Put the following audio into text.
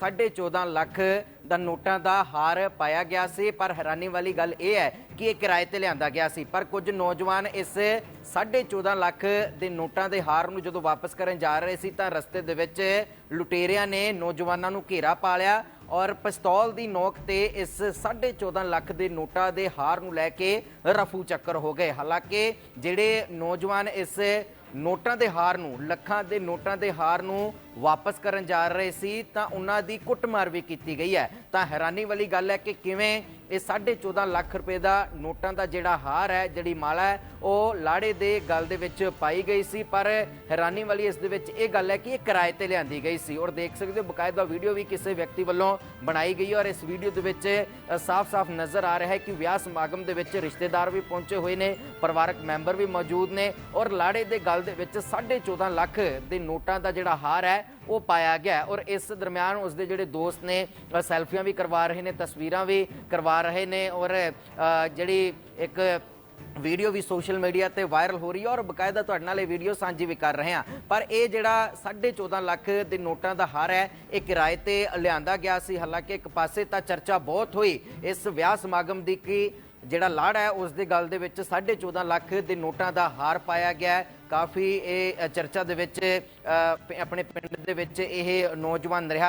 14.5 ਲੱਖ ਦਾ ਨੋਟਾਂ ਦਾ ਹਾਰ ਪਾਇਆ ਗਿਆ ਸੀ, ਪਰ ਹੈਰਾਨੀ ਵਾਲੀ ਗੱਲ ਇਹ ਹੈ ਕਿ ਇਹ ਕਿਰਾਏ ਤੇ ਲਿਆਂਦਾ ਗਿਆ ਸੀ। ਪਰ ਕੁਝ ਨੌਜਵਾਨ ਇਸ 14.5 ਲੱਖ ਦੇ ਨੋਟਾਂ ਦੇ ਹਾਰ ਨੂੰ ਜਦੋਂ ਵਾਪਸ ਕਰਨ ਜਾ ਰਹੇ ਸੀ, ਤਾਂ ਰਸਤੇ ਦੇ ਵਿੱਚ ਲੁਟੇਰਿਆਂ ਨੇ ਨੌਜਵਾਨਾਂ ਨੂੰ ਘੇਰਾ ਪਾ ਲਿਆ ਔਰ ਪਿਸਤੌਲ ਦੀ ਨੋਕ ਤੇ ਇਸ 14.5 ਲੱਖ ਦੇ ਨੋਟਾਂ ਦੇ ਹਾਰ ਨੂੰ ਲੈ ਕੇ ਰਫੂ ਚੱਕਰ ਹੋ ਗਏ। ਹਾਲਾਂਕਿ ਜਿਹੜੇ ਨੌਜਵਾਨ ਇਸ ਨੋਟਾਂ ਦੇ ਹਾਰ ਨੂੰ, ਲੱਖਾਂ ਦੇ ਨੋਟਾਂ ਦੇ ਹਾਰ ਨੂੰ ਵਾਪਸ ਕਰਨ ਜਾ ਰਹੇ ਸੀ, ਤਾਂ ਉਹਨਾਂ ਦੀ ਕੁੱਟਮਾਰ ਵੀ ਕੀਤੀ ਗਈ ਹੈ। ਤਾਂ ਹੈਰਾਨੀ ਵਾਲੀ ਗੱਲ ਹੈ ਕਿ ਕਿਵੇਂ ਇਹ 14.5 ਲੱਖ ਰੁਪਏ ਦਾ ਨੋਟਾਂ ਦਾ ਜਿਹੜਾ ਹਾਰ ਹੈ, ਜਿਹੜੀ ਮਾਲਾ ਹੈ, ਉਹ ਲਾੜੇ ਦੇ ਗੱਲ ਦੇ ਵਿੱਚ ਪਾਈ ਗਈ ਸੀ। ਪਰ ਹੈਰਾਨੀ ਵਾਲੀ ਇਸ ਦੇ ਵਿੱਚ ਇਹ ਗੱਲ ਹੈ ਕਿ ਇਹ ਕਿਰਾਏ ਤੇ ਲਿਆਂਦੀ ਗਈ ਸੀ। ਔਰ ਦੇਖ ਸਕਦੇ ਹੋ, ਬਕਾਇਦਾ ਵੀਡੀਓ ਵੀ ਕਿਸੇ ਵਿਅਕਤੀ ਵੱਲੋਂ ਬਣਾਈ ਗਈ ਔਰ ਇਸ ਵੀਡੀਓ ਦੇ ਵਿੱਚ ਸਾਫ਼-ਸਾਫ਼ ਨਜ਼ਰ ਆ ਰਿਹਾ ਹੈ ਕਿ ਵਿਆਹ ਸਮਾਗਮ ਦੇ ਵਿੱਚ ਰਿਸ਼ਤੇਦਾਰ ਵੀ ਪਹੁੰਚੇ ਹੋਏ ਨੇ, ਪਰਿਵਾਰਕ ਮੈਂਬਰ ਵੀ ਮੌਜੂਦ ਨੇ। ਔਰ ਲਾੜੇ ਦੇ ਗੱਲ ਦੇ ਵਿੱਚ 14.5 ਲੱਖ ਦੇ ਨੋਟਾਂ ਦਾ ਜਿਹੜਾ ਹਾਰ ਹੈ ਉਹ ਪਾਇਆ ਗਿਆ ਔਰ ਇਸ ਦਰਮਿਆਨ ਉਸ ਦੇ ਜਿਹੜੇ ਦੋਸਤ ਨੇ ਸੈਲਫੀਆਂ ਵੀ ਕਰਵਾ ਰਹੇ ਨੇ, ਤਸਵੀਰਾਂ ਵੀ ਕਰਵਾ ਰਹੇ ਨੇ ਔਰ ਜਿਹੜੀ ਇੱਕ ਵੀਡੀਓ ਵੀ ਸੋਸ਼ਲ ਮੀਡੀਆ ਤੇ ਵਾਇਰਲ ਹੋ ਰਹੀ ਹੈ ਔਰ ਬਕਾਇਦਾ ਤੁਹਾਡੇ ਨਾਲ ਇਹ ਵੀਡੀਓ ਸਾਂਝੀ ਵੀ ਕਰ ਰਹੇ ਹਾਂ। ਪਰ ਇਹ ਜਿਹੜਾ 14.5 ਲੱਖ ਦੇ ਨੋਟਾਂ ਦਾ ਹਾਰ ਹੈ, ਇਹ ਕਿਰਾਏ ਤੇ ਲਿਆਂਦਾ ਗਿਆ ਸੀ। ਹਾਲਾਂਕਿ ਇੱਕ ਪਾਸੇ ਤਾਂ ਚਰਚਾ ਬਹੁਤ ਹੋਈ। ਇਸ ਵਿਆਹ ਸਮਾਗਮ ਦੀ ਕਿ ਜਿਹੜਾ ਲਾੜ ਹੈ, ਉਸ ਦੇ ਗੱਲ ਦੇ ਵਿੱਚ 14.5 ਲੱਖ ਦੇ ਨੋਟਾਂ ਦਾ ਹਾਰ ਪਾਇਆ ਗਿਆ ਕਾਫੀ ਇਹ ਚਰਚਾ ਦੇ ਵਿੱਚ ਆਪਣੇ ਪਿੰਡ ਦੇ ਵਿੱਚ ਇਹ ਨੌਜਵਾਨ ਰਿਹਾ।